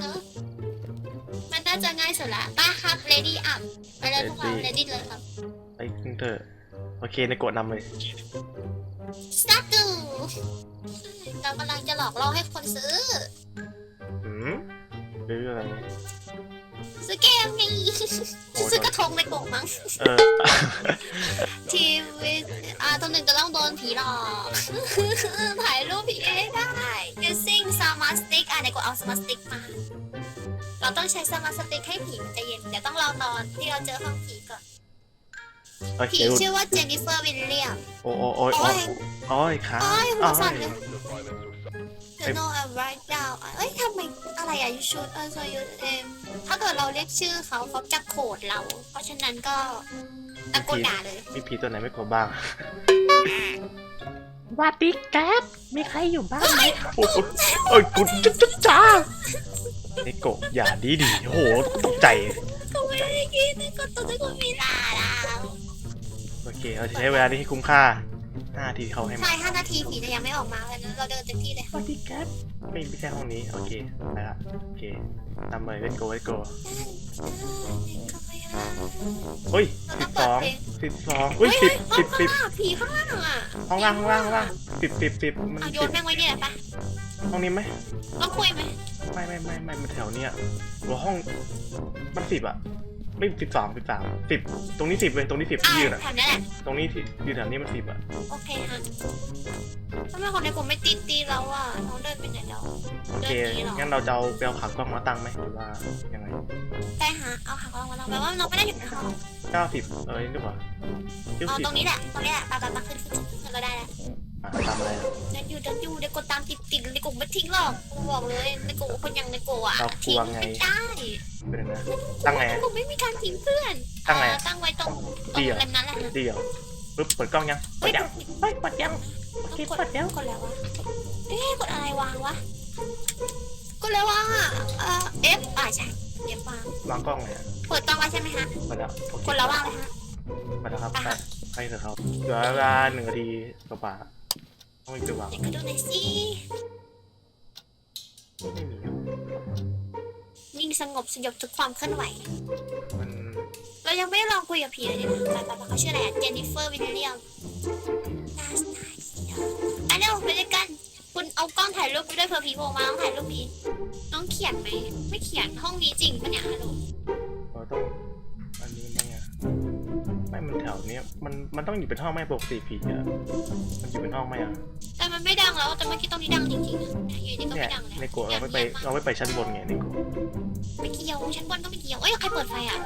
เนอะมันน่าจะง่ายสุดละไป้าครับ ready up ไปเลยพวกเรา ready เลยครับ ไปขึ้นเถอะโอเคในกดนำเลย start to เรากำลังจะหลอกล่อให้คนซื้อ หืมหรืออะไร ซื้อเกมไงซื้อกระทงในกล่องมั้ง เออ ทีวีอ่าตัวหนึ่งจะต้องโดนผีหลอก ถ่ายรูปผีให้ได้ using smart stick อะไหนกดเอา smart stick มา เราต้องใช้ smart stick ให้ผีมันใจะเย็น เดี๋ยวต้องรอตอนที่เราเจอห้องผีก่อน โอเคผีชื่อว่าเจนนิเฟอร์วิลเลียม โอ้โอ้โอ้ยโอ้ยโอ้ยขาโอ้ยหัวสั่นเลยเอ้ย The no and write down เอ้ยทำไมอะไรอะ you should also use them ถ้าเกิดเราเรียกชื่อเขาเขาจะโขดเรา เพราะฉะนั้นก็ตะโกนด่าเลย มีผีตัวไหนไม่กลัวบ้าง วัสดีแก๊ปมีใครอยู่บ้านไหมโอ้โหเอ้ยกุดจ้าจ้าจ้าไอโกะอย่าดีดีโอ้โหตกใจก็ไม่ได้กินก็ตัวจะกูมีลาแล้ว โอเคเราจะใช้เวลานี้ให้คุ้มค่าห้านาทีเขาให้มาใช่5นาทีผีจะยังไม่ออกมาแล้วนะเราเดินเต็มที่เลยสวัสดีแก๊ปไม่ไม่ใช่ห้องนี้ โอเคไปละโอเคนำเลย let's go let's go เฮ้ยสิบสองสิบสองเฮ้เฮ้ยยเฮ้สิยบห้สิอบงสิบข้างล่างผีข้างล่างอะห้องล่างห้องล่างห้องล่างสิบสิบสิบมันเอาโยสินบแม่งไว้เนี่ยปะห้องนี้ไหมต้องคุยไหมไม่ไม่ไม่ไม่มันแถวเนี้ยหัวห้องมันสิบอะ ไม่สิบสองสิบสามสิบตรงนี้สิบเลยตรงนี้สิบอ่าที่ยืนอะแถวนี้แหละ ตรงนี้ที่ยืนแถวนี้มันสิบอะโอเคฮะทำไมคนในกลุ่มไม่ตีตีเราอะน้องเดินไปไหนแล้วโอเคเดินหนีเหรองั้นเราจะเอาไปเอาขากล้องมาตั้งไหมหรือว่ายังไงไปหาเอาหางเรามาลองแปลว่าน้องไม่ได้อยู่ในห้องเก้าสิบเอ้ยหรือเปล่าเก้าอ๋อสิบตรงนี้แหละตรงนี้แหละตามตามตามขึ้นขึ้นขึ้นก็ได้แล้วอะ ตามอะไรอะเดินอยู่เดินอยู่ในกลุ่มตามติดติดในกลุ่มไม่ทิ้งหรอกกูบอกเลยในกลุ่มคนยังในกลุ่มอะทิ้งไม่ได้เป็นยังไงตั้งไงในกลุ่มไม่มีการทิ้งเพื่อนตั้งไงเออตั้งไว้ตรงตรงเล่มนั้นแหละดีเหรอปึ๊บเปิดกล้องยังเปิเฮ้ดยยังเฮ้ยปัดยังโอเคกดปัดยังกดแล้ววะเอ๊ะกดอะไรวางวะกดแล้ววางอะเอ่อ F อ่าใช่ F วางวางกล้องไงอะเปิดกล้องไว้ใช่ไหมฮะเปิดแล้วโอเคกดแล้ววางเลยฮะเปิดแล้วครับอะไปไปเถอะครับเหลือเวลาหนึ่งนาทีกว่าๆ ต้องไปดูวางเดี๋ยวก็ดูหน่อยสิไม่มีครับนิ่งสงบสยบทุกความเคลื่อนไหว มันเรายังไม่ได้ลองคุยกับผีเลยเนี่ยนะแต่แต่เขาชื่ออะไรอะเจนนิเฟอร์วิลเลียมน่าสนใจอันนี้ไปด้วยกัน คุณเอากล้องถ่ายรูปไปด้วยเผื่อผีโผล่มาต้องถ่ายรูปผีน้องเขียนไหม ไม่เขียนห้องนี้จริงปะเนี่ยฮัลโหล เราต้องอันนี้ไหมอะ ไมมันแถวเนี้ยมันมันต้องอยู่เป็นห้องไม่ปกติผีเยอะมันอยู่เป็นห้องไม่อะแต่มันไม่ดังแล้วแต่เมื่อกี้ตรงนี้ดังจริงๆอะเยู่ดีก็เนี่ยไม่ดังแล้วในโกะเราไม่ไปเราไม่ไปชั้นบนไงในโกะไม่เกี่ยวชั้นบนก็ไม่เกี่ยวเอ้ยใครเปิดไฟอะ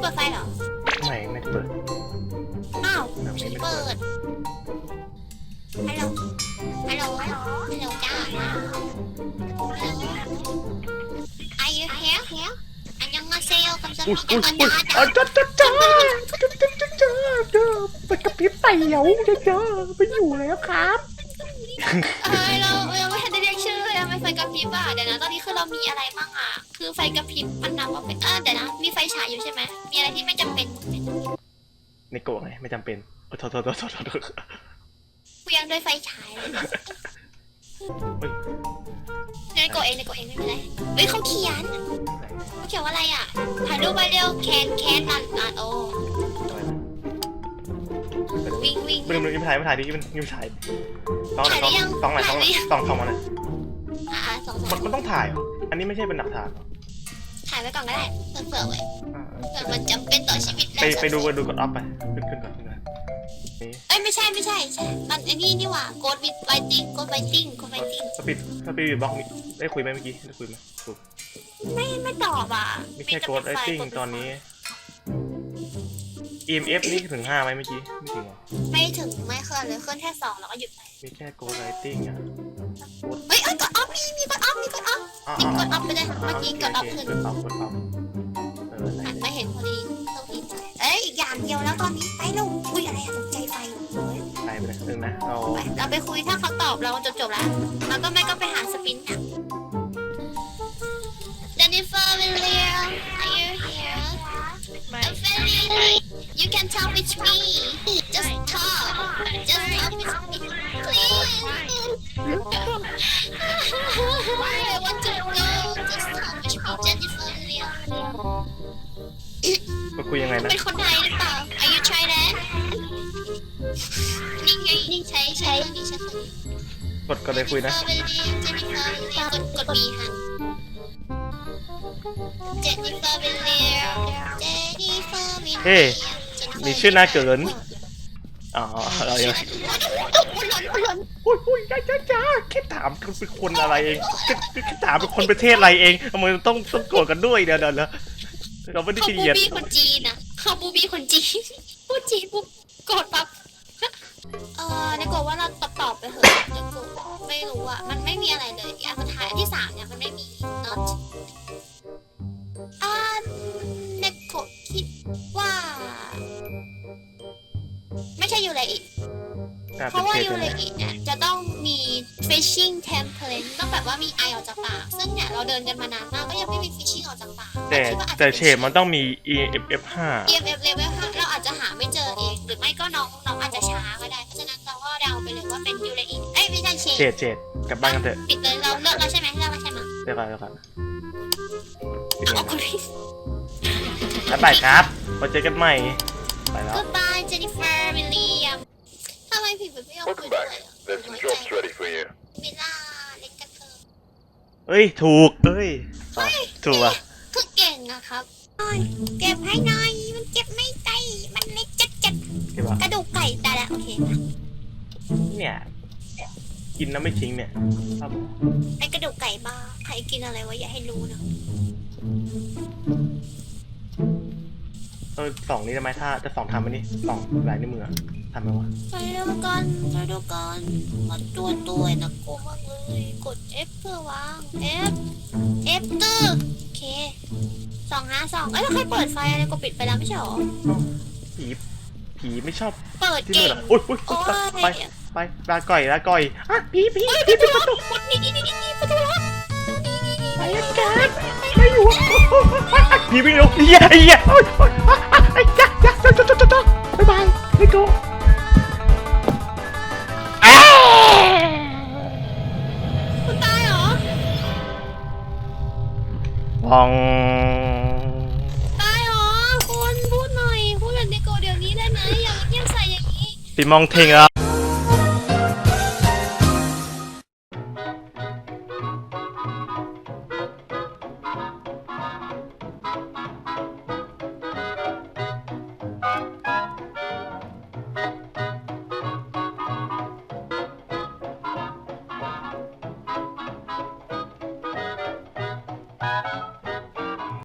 เปิดไฟเหรอไม่ไม่เปิดอ้าวฉันไม่เปิดฮัลโหลฮัลโหลฮัลโหลจ้าไอ้เหี้ยเหี้ยอันยังมาเซลกำบสาอุ้ยมีอุ้ยอุ้ยอาจัดจัดจัด จ้าจ้าไปกระพริบไฟเหยวจ้าจ้าไปอยู่แล้วครับเอ้ยเราเราไม่ทันได้เรียกชื่อเลยทำไมไฟกระพริบอะเดี๋ยวนะตอนนี้คือเรามีอะไรบ้างอะ คือไฟกระพริบมันนับว่าเป็นเออเดี๋ยวนะมีไฟฉายอยู่ใช่ไหมมีอะไรที่ไม่จำเป็นไหมในโกะไงไม่จำเป็นโอ้โทษโทษโทษโทษโทษเพียงด้วยไฟฉายเลยในโกะเองในโกะเองไม่เป็นไรเฮ้ยเขาเขียนเขาเขียนว่าอะไรอะถ่ายรูปไปเร็วแคนแคนอันอันโอ้ วิ่งวิ่งไม่รู้ไม่ถ่ายไม่ถ่ายดิมันไม่ถ่ายต้องถ่ายได้ต้องยังต้องไหนต้องถ่ายได้ยังต้องต้องมาเลยอ่าสองมัสานมมันต้องถ่ายเหรออันนี้ไม่ใช่เป็นหลักฐานเหรอถ่ายไว้ก่อนก็ได้เผื่อๆไว้อ่าเผื่อมันจำเป็นต่อชีวิตไปไปดูกันดูกดอัพไปขึ้นขึ้นก่อนขึ้นก่อนนี่เอ้ยไม่ใช่ไม่ใช่ใช่มันไอ้นี่นี่หว่าโกดวิดไวติ้งโกดไวติ้งโกดไวติ้งสปีดสปีดบล็อกนี่ได้คุยไหมเมื่อกี้ได้คุยไหมถูกไม่ไม่ตอบอะไม่ใช่แต่โกดไอฟล์ติ้งกดตอนนี้ EMF นี่ถึงห้าไหมเมื่อกี้ ไม่ถึงเหรอไม่ถึงไม่เคลื่อนเลยเคลื่อนแค่สองแล้วก็หยุดไปมีแค่โกดไอติ้งอะเฮ้ยเอ้ยกดออฟมีมีกดออฟมีกดออฟอ๋อมีอ๋อกดออฟไปเลยเมื่อกี้กดออฟขึ้นกดอัพกดอัพเออหันไปเห็นพอดีต้องดีใจเอ้ยอีกอย่างเดียวแล้วตอนนี้ไปลูกอุ้ยอะไรอะตกใจไฟเฮ้ยใช่ไปเลยนึงนะเราไปเราไปคุยถ้าเขาตอบเราจบจบๆแล้วแล้วก็ไม่ก็ไปหาสปินน่ะ top with me. Just talk. Just talk with me. Please. I want to go. Just talk with me, Jennifer Leon. มาคุยยังไงนะเป็นคนไทยหรือเปล่า Are you Thailand นี่ไงนี่ใช้ใช้นี่ใช้กดก็เลยคุยนะ Jennifer กดกดมีค่ะ Jennifer Leon Jennifer เฮ้ Leon มีชื่อน่าเกิน อ๋อเรายังอุ้ยอุ้ยจ้าจ้าจ้าแค่ถามคุณเป็นคนอะไรเองแค่แค่ถามเป็นคนประเทศอะไรเองทำไมต้องต้องโกรธกันด้วยเดี๋ยวเดี๋ยวเดี๋ยวเราไม่ได้เขาบูเกียจบี้คนจีนอะเขาบูบี้คนจีนพูดจีนปุ๊บโกรธปั๊บเออในกลัวว่าเราตอบตอบไปเถอะในกว่าไม่รู้อะมันไม่มีอะไรเลยอันสุดท้ายอันที่สามเนี่ยมันไม่มี not อ่า เพเป็นราะว่าเทศยูเลเรยอิเนี่ยจะต้องมี fishing template ต้องแบบว่ามีไอออกจากปาก ซึ่งเนี่ยเราเดินกันมานานมากก็ยังไม่มี fishing ออกจากปากแต่คิดว่าอาจจะแต่ป็เฉดมันต้องมี EMF 5 EMF level 5เราอาจจะหาไม่เจอเอง หรือไม่ก็น้องน้องอาจจะช้าก็ได้ เพราะฉะนั้นเราก็เดาไปเลยว่าเป็นยูเรอิเอ้ยไม่ใช่เชเฉดเฉดกลับบ้านกันเถอะปิดเลยเราเลิกแล้วใช่ไหมเลิกแล้วใช่ไหมเดี๋ยวก่อนเดี๋ยวก่อนปิดขเลอบยคุณพี่บ๊ายบายครับมาเจอกันใหม่ไปแล้ว Goodbye Jennifer William ทำไม พี่แบบไม่ยอมคุยด้วยอะ There's some jobs ready for you. เวลาเล่นกันเถอะเอ้ย ถูกเอ้ยอะถูกอะ คือเก่งอะครับเก็บให้หน่อยมันเก็บไม่ได้มันเล็กจัดจัดใช่ปะกระดูกไก่ตายแล้วโอเคเนี่ย กินแล้วไม่ทิ้งเนี่ยครับไอกระดูกไก่บ้าใครกินอะไรวะอย่าให้รู้นะเออสองนี้ทำไมถ้าจะสองทำไหมนี่สองลายนิ้วมืออะ ทำไหมวะไปดูกันไปดูกันมาตัวตัวนะกลัวมากเลยกด F เพื่อวาง F F ตื้อโอเคสองห้าสองเอ้ยแล้วใครเปิดไฟอะไรก็ปิดไปแล้วไม่ใช่หรอผีผีไม่ชอบเปิดที่เก่มืองเหรออุ้ยอุ้ยโอ้ไปยไปลาก่อยลาก่อยอะผีผีเฮ้ยผีประปิดตูประตูนี่นี่นี่นี่ประตูรถไปกันไม่อยู่ผีวิ่งเร็วเฮียเฮียโอ้ยโอ้ย อย่างนี้ปีมองเทงแล้ว